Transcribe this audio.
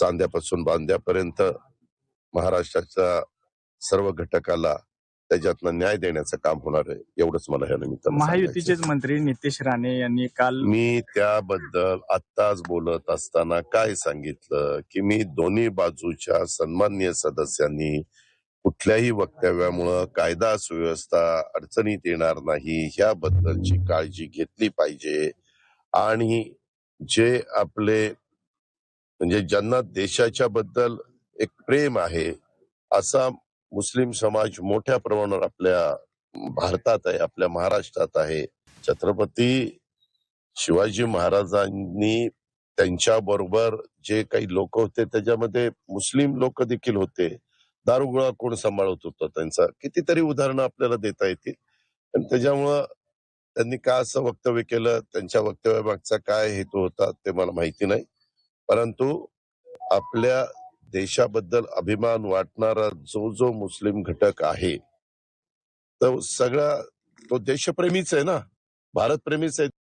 चांद्यापासून बांद्यापर्यंत महाराष्ट्राच्या सर्व घटकाला त्याच्यातनं न्याय देण्याचं काम होणार आहे एवढंच मला या आहे. महायुतीचेच मंत्री नितेश राणे यांनी काल मी त्याबद्दल आत्ताच बोलत असताना काय सांगितलं की मी दोन्ही बाजूच्या सन्मान्य सदस्यांनी कुठल्याही वक्तव्यामुळं कायदा सुव्यवस्था अडचणीत येणार नाही ह्याबद्दलची काळजी घेतली पाहिजे आणि जे आपले म्हणजे ज्यांना देशाच्या बद्दल एक प्रेम आहे असा मुस्लिम समाज मोठ्या प्रमाणावर आपल्या भारतात आहे आपल्या महाराष्ट्रात आहे. छत्रपती शिवाजी महाराजांनी त्यांच्या बरोबर जे काही लोक होते त्याच्यामध्ये मुस्लिम लोक देखील होते. दारुगोळा कोण सांभाळत होतं त्यांचा? कितीतरी उदाहरणं आपल्याला देता येतील. आणि त्याच्यामुळं त्यांनी का असं वक्तव्य केलं? त्यांच्या वक्तव्यामागचा काय हेतू होता ते मला माहिती नाही. परंतु आपल्या देशाबद्दल अभिमान वाटणारा जो जो मुस्लिम घटक आहे तो सगळा तो देशप्रेमीच आहे ना? भारतप्रेमीच आहे.